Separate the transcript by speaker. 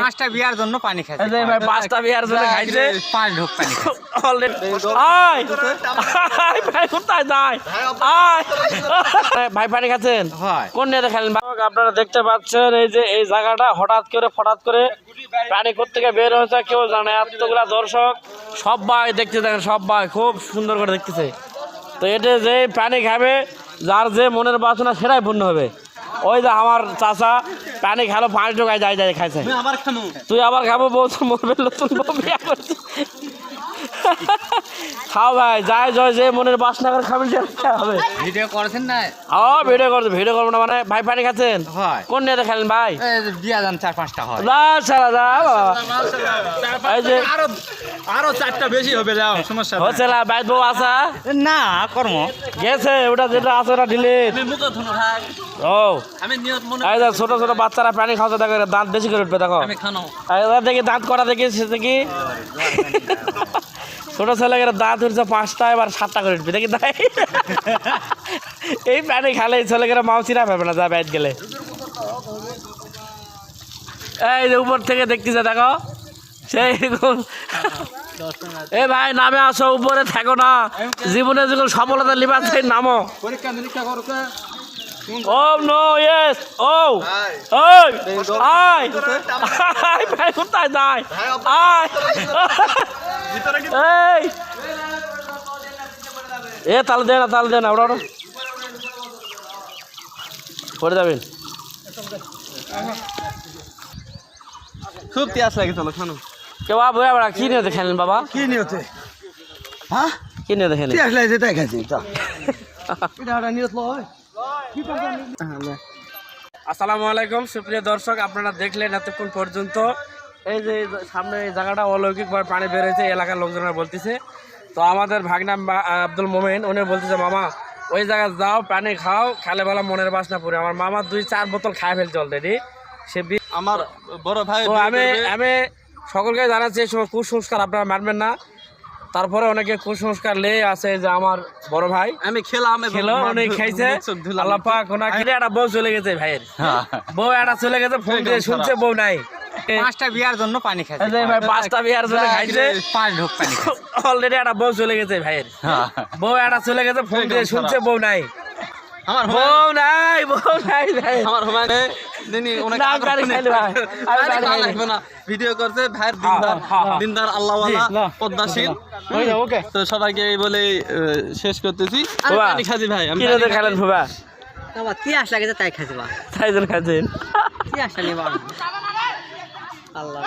Speaker 1: পাঁচটা বিয়ার জন্য পানি খাইছে।
Speaker 2: ভাই পাঁচটা বিয়ার জন্য খাইছে।
Speaker 1: পাঁচ ঢোক পানি
Speaker 2: অলরেডি আয়। আয় ভাই কোথায় যায়? আয়। ভাই পানি খাচ্ছেন? কোন খেলেন আপনারা দেখতে পাচ্ছেন এই যে এই জায়গাটা হঠাৎ করে হঠাৎ করে পানি থেকে বের হয়েছে কেউ জানে এতগুলা দর্শক সবাই দেখতে দেখেন সবাই খুব সুন্দর করে দেখতেছে। তো এটা যে পানি খাবে যার যে মনের বাসনা সেটাই পূর্ণ হবে। ওই যে আমার চাচা পানি খেলো পাঁচ ঢোকায় যাই যাই খাইছে। তুই আবার খাব বউ মরবে নতুন বউ বিয়া খাও ভাই যাই জয় যে মনের বাসনা করে খাবেন সেটা হবে
Speaker 1: ভিডিও করেছেন না?
Speaker 2: ও ভিডিও করছে ভিডিও করব না মানে ভাই পানি খাচ্ছেন?
Speaker 1: হয়।
Speaker 2: কোন নিয়ে খেলেন ভাই?
Speaker 1: এই যে বিয়া যান চার পাঁচটা হয়।
Speaker 2: যা সারা যা এই যে
Speaker 1: আরও আরও চারটা বেশি হবে যাও সমস্যা
Speaker 2: হচ্ছে না ভাই বউ আসা
Speaker 1: না কর্ম
Speaker 2: গেছে ওটা যেটা আছে ওটা ডিলিট
Speaker 1: ভাই।
Speaker 2: ও।
Speaker 1: আমি নিয়ত মনে
Speaker 2: এই যে ছোট ছোট বাচ্চারা পানি খাওয়াতে দেখো দাঁত বেশি করে উঠবে দেখো।
Speaker 1: আমি খানো।
Speaker 2: দেখি দাঁত করা দেখি সে দেখি। ছোট ছেলেকে দাঁত উঠছে পাঁচটা, এবার সাতটা করে উঠবে। দেখি তাই। এই পানি খালে এই ছেলেকে চিরা পাবে না, যা ব্যাট গেলে। এই যে উপর থেকে দেখতেছে, দেখো। সেই এ ভাই, নামে আসো, উপরে থাকো না। জীবনে যখন সফলতা লিবার নামো।
Speaker 1: পরীক্ষা নিরীক্ষা করো
Speaker 2: ও নো ইয়েস ও ওই আয় আয় ভাই কোথায় যায় আয় এই এ তাল দে না তাল দে না ওরা ওরা। যাবেন
Speaker 1: খুব তিয়াস লাগে চলো খানো।
Speaker 2: কে বাবা বয়া বড়া কি নিয়ে খেলেন বাবা?
Speaker 3: কি নিয়তে হ্যাঁ?
Speaker 2: কি নিয়ে খেলেন
Speaker 3: তিয়াস লাগে তাই খাইছি তা। এটা একটা লয়।
Speaker 2: আসসালামু আলাইকুম সুপ্রিয় দর্শক আপনারা দেখলেন এতক্ষণ পর্যন্ত এই যে সামনে এই জায়গাটা অলৌকিকভাবে পানি বের হয়েছে এলাকার লোকজনরা বলতেছে। তো আমাদের ভাগনা আব্দুল মোমেন উনি বলতেছে মামা ওই জায়গায় যাও পানি খাও খালে বেলা মনের বাসনা পড়ে আমার মামা দুই চার বোতল খায় ফেলছে অলরেডি সে বি-
Speaker 1: আমার বড় ভাই
Speaker 2: আমি আমি সকলকে জানাচ্ছি এই সময় কুসংস্কার আপনারা মানবেন না। তারপরে অনেকে কুসংস্কার লে আছে যে আমার বড় ভাই
Speaker 1: আমি খেলাম
Speaker 2: খেলো অনেক খাইছে। আল্লাহ পাক একটা বউ চলে গেছে ভাইয়ের।
Speaker 1: হ্যাঁ।
Speaker 2: বউ একটা চলে গেছে ফোন দিয়ে শুনছে বউ নাই।
Speaker 1: পাঁচটা বিয়ার জন্য পানি খাইছে।
Speaker 2: ভাই পাঁচটা বিয়ার জন্য খাইছে।
Speaker 1: পাঁচ ঢোক পানি
Speaker 2: অলরেডি একটা বউ চলে গেছে ভাইয়ের। বউ একটা চলে গেছে ফোন দিয়ে শুনছে বউ নাই।
Speaker 1: আমার
Speaker 2: বউ নাই বউ নাই ভাই
Speaker 1: আমার হুমায়ুন দিনই অনেক
Speaker 2: খাইলে।
Speaker 1: লাগবে না। ভিডিও করছে ভাইয়ের দিনদার
Speaker 2: হ্যাঁ, হ্যাঁ।
Speaker 1: দিনদার আল্লাহওয়ালা
Speaker 2: জি,
Speaker 1: পদ্মাশীল
Speaker 2: ওকে।
Speaker 1: তো সবাইকে এই বলে শেষ করতেছি। আমি খাজি ভাই আমি
Speaker 2: কি খেলেন ফুবা?
Speaker 4: বাবা তিয়াস লাগে তাই খাইছে বা
Speaker 2: তাই জন্য খাচ্ছেন
Speaker 4: তিয়াসটা নিয়ে বাবা? আল্লাহ